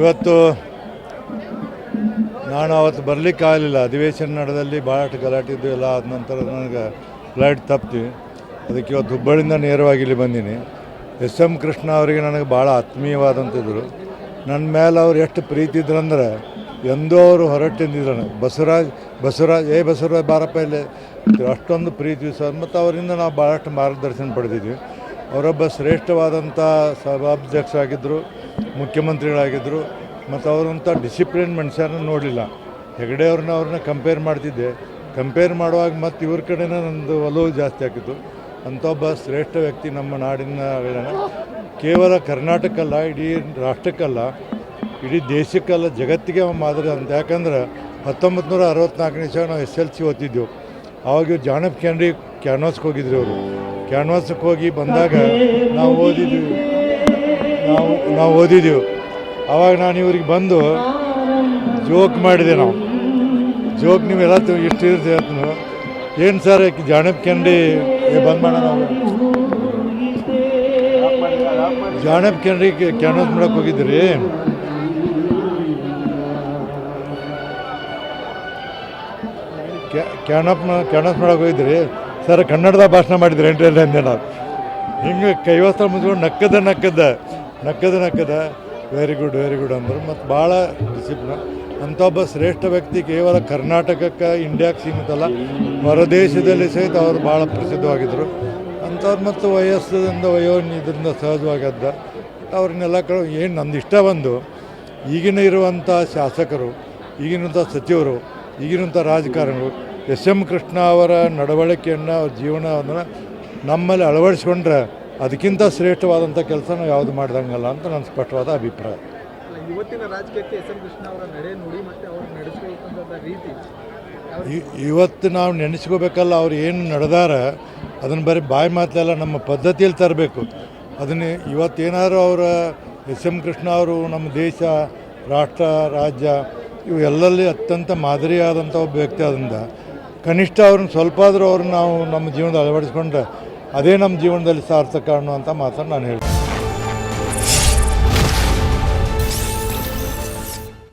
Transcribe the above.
ಇವತ್ತು ನಾನು ಅವತ್ತು ಬರಲಿಕ್ಕಾಗಲಿಲ್ಲ ಅಧಿವೇಶನ ನಡೆದಲ್ಲಿ ಭಾಳ ಗಲಾಟೆ ಇದ್ದು ಎಲ್ಲ ಆದ ನಂತರ ನನಗೆ ಫ್ಲೈಟ್ ತಪ್ತಿ ಅದಕ್ಕೆ ಇವತ್ತು ಹುಬ್ಬಳ್ಳಿಯಿಂದ ನೇರವಾಗಿ ಇಲ್ಲಿ ಬಂದೀನಿ. ಎಸ್ ಎಂ ಕೃಷ್ಣ ಅವರಿಗೆ ನನಗೆ ಭಾಳ ಆತ್ಮೀಯವಾದಂಥದ್ರು ನನ್ನ ಮೇಲೆ ಅವ್ರು ಎಷ್ಟು ಪ್ರೀತಿ ಇದ್ರಂದ್ರೆ ಎಂದೋ ಅವರು ಹೊರಟಿದ್ದಿದ್ರು ನನಗೆ. ಬಸವರಾಜ್ ಬಸವರಾಜ್, ಏ ಬಸವರಾಜ್ ಬಾರಪ್ಪ ಇಲ್ಲಿ. ಅಷ್ಟೊಂದು ಪ್ರೀತಿ ಸರ್. ಮತ್ತು ಅವರಿಂದ ನಾವು ಭಾಳಷ್ಟು ಮಾರ್ಗದರ್ಶನ ಪಡೆದಿದ್ವಿ. ಅವರೊಬ್ಬ ಶ್ರೇಷ್ಠವಾದಂಥ ಸಭಾಧ್ಯಕ್ಷರಾಗಿದ್ದರು. ಮುಖ್ಯಮಂತ್ರಿಗಳಾಗಿದ್ದರು ಮತ್ತು ಅವರಂಥ ಡಿಸಿಪ್ಲಿನ್ ಮನುಷ್ಯರನ್ನ ನೋಡಲಿಲ್ಲ. ಹೆಗಡೆ ಅವ್ರನ್ನ ಅವ್ರನ್ನ ಕಂಪೇರ್ ಮಾಡ್ತಿದ್ದೆ. ಕಂಪೇರ್ ಮಾಡುವಾಗ ಮತ್ತು ಇವ್ರ ಕಡೆನೇ ನಂದು ಒಲವು ಜಾಸ್ತಿ ಆಗಿತ್ತು ಅಂಥ ಒಬ್ಬ ಶ್ರೇಷ್ಠ ವ್ಯಕ್ತಿ ನಮ್ಮ ನಾಡಿನ. ಕೇವಲ ಕರ್ನಾಟಕಲ್ಲ, ಇಡೀ ರಾಷ್ಟ್ರಕ್ಕಲ್ಲ, ಇಡೀ ದೇಶಕ್ಕಲ್ಲ, ಜಗತ್ತಿಗೆ ಮಾದರಿ ಅಂತ. ಯಾಕಂದ್ರೆ ಹತ್ತೊಂಬತ್ತು ನೂರ ಅರವತ್ನಾಲ್ಕನೇ ಇಸ್ವಿ ನಾವು ಎಸ್ ಎಲ್ ಸಿ ಓದ್ತಿದ್ದೆವು. ಆವಾಗ ಇವ್ರು ಜಾನಪ್ ಕ್ಯಾನ್ರಿ ಕ್ಯಾನ್ವಾಸ್ಗೆ ಹೋಗಿದ್ರು ಅವರು ಕ್ಯಾನ್ವಾಸ್ಗೆ ಹೋಗಿ ಬಂದಾಗ ನಾವು ಓದಿದ್ವಿ. ನಾವು ನಾವು ಓದಿದ್ದೀವಿ ಅವಾಗ ನಾನು ಇವ್ರಿಗೆ ಬಂದು ಜೋಕ್ ಮಾಡಿದೆ ನಾವು. ಜೋಕ್ ನೀವೆಲ್ಲ ಇಷ್ಟು ಹೇಳ್ತೀನಿ ಏನು ಸರ್ ಜಾಣಪ್ ಕೆಂಡಿ ಬಂದ್ ಮಾಡೋಣ ನಾವು? ಜಾಣಪ್ ಕೆಂಡಿ ಕ್ಯಾನ್ವಸ್ ಮಾಡಕ್ಕೆ ಹೋಗಿದ್ರಿ ಕ್ಯಾನಪ್ ಕ್ಯಾನ್ವಸ್ ಮಾಡಕ್ಕೆ ಹೋಗಿದ್ರಿ ಸರ್, ಕನ್ನಡದ ಭಾಷಣ ಮಾಡಿದ್ರಿ ಅಂತ ಅಂದೆ ಹಿಂಗೆ ಕೈವಸ್ತ್ರ ಮುಚ್ಕೊಂಡು ನಕ್ಕದ ನಕ್ಕದ. ನಕ್ಕದ ನಕ್ಕದ ವೆರಿ ಗುಡ್ ವೆರಿ ಗುಡ್ ಅಂದರು. ಮತ್ತು ಭಾಳ ಡಿಸಿಪ್ಲಿನ್ ಅಂಥ ಒಬ್ಬ ಶ್ರೇಷ್ಠ ವ್ಯಕ್ತಿ ಕೇವಲ ಕರ್ನಾಟಕಕ್ಕೆ ಇಂಡಿಯಾಕ್ಕೆ ಸೀಮಿತ ಅಲ್ಲ ಹೊರದೇಶದಲ್ಲಿ ಸಹಿತ ಅವರು ಭಾಳ ಪ್ರಸಿದ್ಧವಾಗಿದ್ದರು ಅಂಥವ್ರು ಮತ್ತು ವಯಸ್ಸಿಂದ ವಯೋ ಇದರಿಂದ ಸಹಜವಾಗದ್ದ, ಅವ್ರನ್ನೆಲ್ಲ ಕಡೆ ಏನು ನಂದು ಇಷ್ಟ ಬಂದು, ಈಗಿನ ಇರುವಂಥ ಶಾಸಕರು, ಈಗಿನಂಥ ಸಚಿವರು, ಈಗಿನಂಥ ರಾಜಕಾರಣಿಗಳು, ಎಸ್ ಎಂ ಕೃಷ್ಣ ಅವರ ನಡವಳಿಕೆಯನ್ನು ಅವ್ರ ಜೀವನವನ್ನು ನಮ್ಮಲ್ಲಿ ಅಳವಡಿಸ್ಕೊಂಡ್ರೆ ಅದಕ್ಕಿಂತ ಶ್ರೇಷ್ಠವಾದಂಥ ಕೆಲಸನೂ ಯಾವುದು ಮಾಡ್ದಂಗಲ್ಲ ಅಂತ ನನ್ನ ಸ್ಪಷ್ಟವಾದ ಅಭಿಪ್ರಾಯ. ಇವತ್ತಿನ ರಾಜಕೀಯಕ್ಕೆ ಎಸ್ ಎಂ ಕೃಷ್ಣ ಅವರ ನಡೆ ನುಡಿ ಮತ್ತೆ ಅವರು ನಡೆಸ್ಕೊಳ್ತಕ್ಕಂಥ ರೀತಿ. ಇವತ್ತು ನಾವು ನೆನೆಸ್ಕೋಬೇಕಲ್ಲ ಅವ್ರು ಏನು ನಡೆದಾರ ಅದನ್ನು ಬರೀ ಬಾಯಿ ಮಾತಲ್ಲ ನಮ್ಮ ಪದ್ಧತಿಯಲ್ಲಿ ತರಬೇಕು. ಅದನ್ನು ಇವತ್ತೇನಾದ್ರು ಅವರ ಎಸ್ ಎಂ ಕೃಷ್ಣ ಅವರು ನಮ್ಮ ದೇಶ ರಾಷ್ಟ್ರ ರಾಜ್ಯ ಇವು ಎಲ್ಲಲ್ಲಿ ಅತ್ಯಂತ ಮಾದರಿಯಾದಂಥ ಒಬ್ಬ ವ್ಯಕ್ತಿ ಆದ್ದರಿಂದ ಕನಿಷ್ಠ ಅವ್ರನ್ನ ಸ್ವಲ್ಪ ಆದರೂ ಅವ್ರನ್ನ ನಾವು ನಮ್ಮ ಜೀವನದಲ್ಲಿ ಅಳವಡಿಸ್ಕೊಂಡ್ರೆ ಅದೇ ನಮ್ಮ ಜೀವನದಲ್ಲಿ ಸಾರ್ಥಕ ಅನ್ನುವಂಥ ಮಾತನ್ನು ನಾನು ಹೇಳ್ತೀನಿ.